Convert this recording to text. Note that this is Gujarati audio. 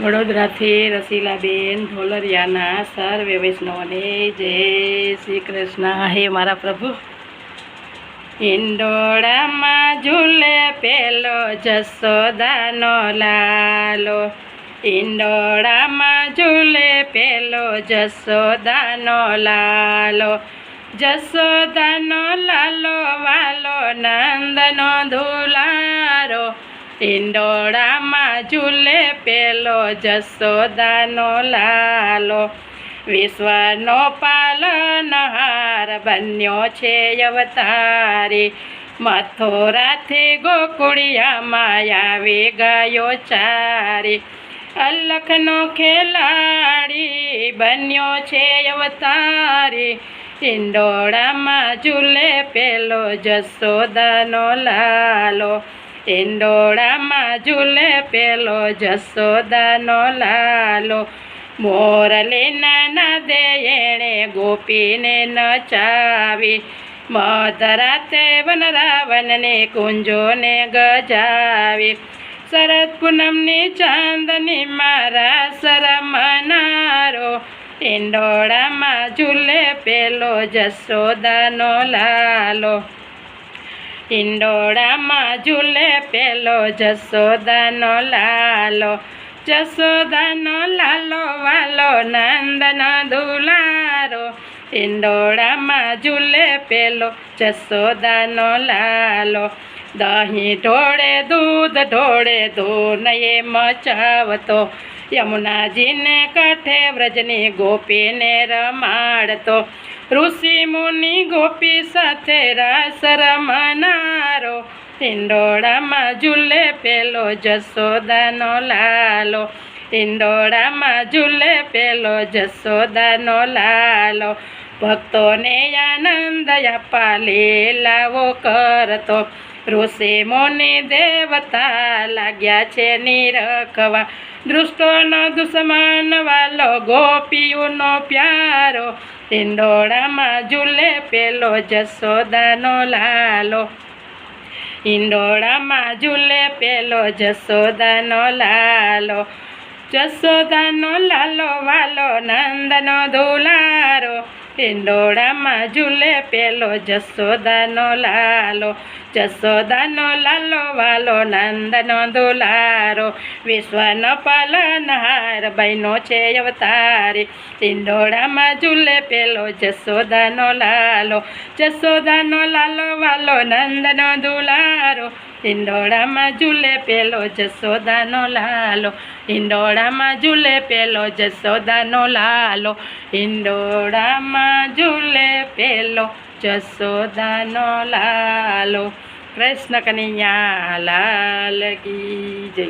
વડોદરાથી રસીલાબેન ઢોલરિયાના સર્વે વૈષ્ણવને જય શ્રી કૃષ્ણ. હે મારા પ્રભુ. ઇન્ડોળામાં ઝૂલે પેલો જસોદાનો લાલો. ઇન્ડોળામાં ઝૂલે પેલો જસોદાનો લાલો. જસોદાનો લાલો વાલો નંદનો દુલારો ઈંડોળામાં ઝૂલે પેલો જસોદાનો લાલો. વિશ્વનો પાલનહાર બન્યો છે અવતારી. મથુરાથી ગોકુળિયામાં આવી ગયો ચારી. અલખનો ખેલાડી બન્યો છે અવતારી. ઈંડોળામાં ઝૂલે પેલો જસોદાનો લાલો. ઈંડોળામાં ઝૂલે પેલો જસોદાનો લાલો. મોરલીના નાદે એણે ગોપીને નચાવી. મધરાતે વનરાવનને કુંજોને ગજાવી. શરદ પૂનમની ચાંદની મારા સરમનારો ટિંડોળામાં ઝૂલે પેલો જસોદાનો લાલો. ઈંડોળામાં ઝૂલે પેલો જસોદાનો લાલો જસોદાનો લાલો વાલો નંદન દુલારો. ઈંડોળામાં ઝૂલે પેલો જસોદાનો લાલો, દહીં ઢોળે દૂધ, ઢોળે ધૂનએ મચાવતો. યમુનાજીને કાંઠે વ્રજની ગોપીને રમાડતો. ઋષિ મુનિ ગોપી સાથે રાસ રમનારો ઈંડોળામાં ઝૂલે પેલો જસોદાનો લાલો ઈંડોળામાં ઝૂલે પેલો જસોદાનો લાલો. ભક્તોને આનંદ આપા લીલાવો કરતો ઋષિ મુનિ દેવતા લાગ્યા છે નિરખવા. દૃષ્ટોનો દુશ્મન વાલો ગોપીઓનો પ્યારો. ઇંડોળામાં ઝૂલે પેલો જસોદાનો લાલો. ઇંડોળામાં ઝૂલે પેલો જસોદાનો લાલો. જસોદાનો લાલો વાલો નંદનો દુલારો. ઈંડોળામાં ઝૂલે પેલો જસોદાનો લાલો જસોદાનો લાલો, વાલો નંદનો દુલારો, વિશ્વનો પાલનહાર, બહેનો છે અવતારી. ટિંડોળામાં ઝૂલે પેલો જસોદાનો લાલો જસોદાનો લાલો, વાલો નંદનો દુલારો ઈંડોળામાં ઝૂલે પેલો જસોદાનો લાલો ઇંડોળામાં ઝૂલે પેલો જસોદાનો લાલો ઈંડોળામાં ઝૂલે પેલો જસોદાનો લાલો. કૃષ્ણ કનૈયા, લાલ કી જય.